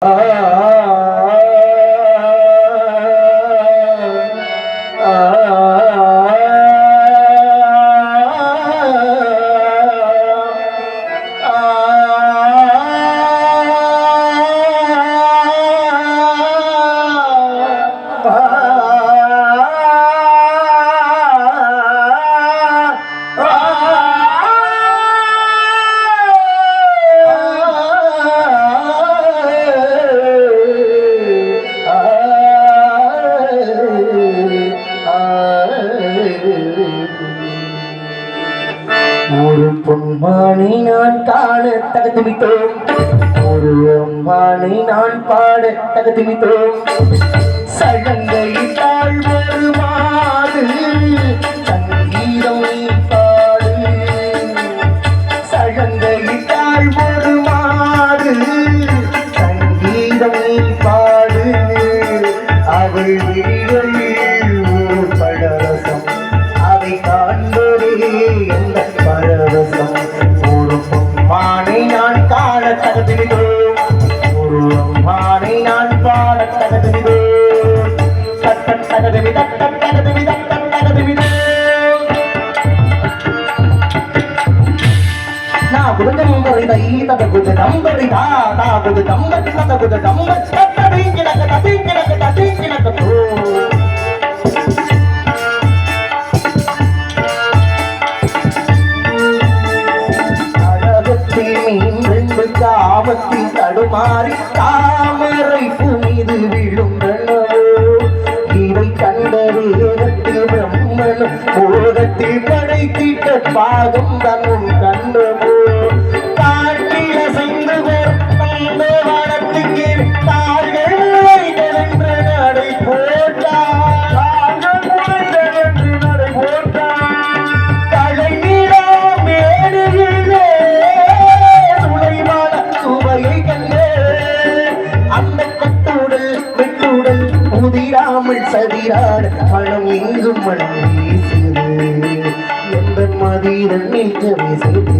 啊啊啊！ஒரு பொன்மானை நான் காண தகுதிமித்தோம் ஒரு அம்மானை நான் பாட தகுதிமித்தோம் சழங்கையிட்டாள் வருமாறு சங்கீதம் நீ பாடு சழங்கையிட்டாள் வருமாறு சங்கீதம் பாடு. அவள் விழிகளில் தகுது நம்படி தா தாகுது நம்படி தகுது நம்ப தடி கிடக்க தடி கிடக்க தடி கிடக்க ஆபத்தி தடுமாறி தாமரை புனிது விழுந்தனோ இதை கண்ட வேகத்தில் பிரம்மனும் படைத்திட்ட பாகம் தான். முதிராமல் சதிராட மனம் எங்கும் மனம் வீசுது எந்த மதிரன் நிற்கவே செய்து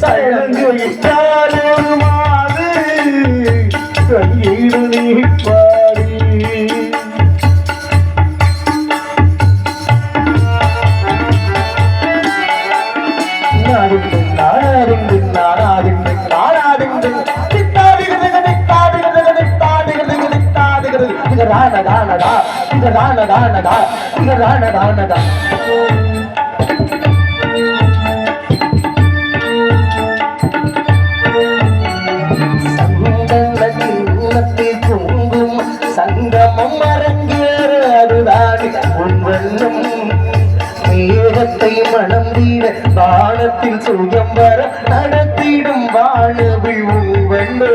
சழங்கு விட்டாலும் மாது கையீடு நீப்பாடி சங்கமம் அரங்கேற அதுதான் மேகத்தை மனம் தீர வானத்தில் சுகம் வர நடத்திடும் வானவில் உண்வெண்டோ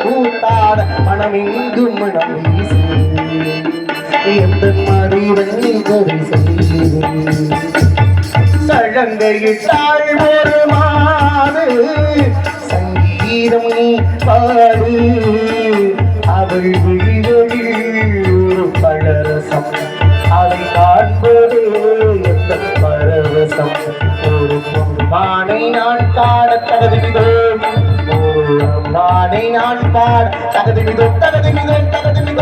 பூத்தாட மனம் எங்கும் மனம் வீசு எந்த மறிவன் நிகழ் சழங்கையிட்டாள் ஒரு மாது சங்கீதம் நீ பாடு. அவள் விழிகளில் ஒரு பழரசம். அதை காண்பது எந்த பரவசம். ஒரு பொன்மானை நான் காண தகுதிதோ ஒரு மானை நான் பாட தகுதிதோ தகுதிதோ தகுதி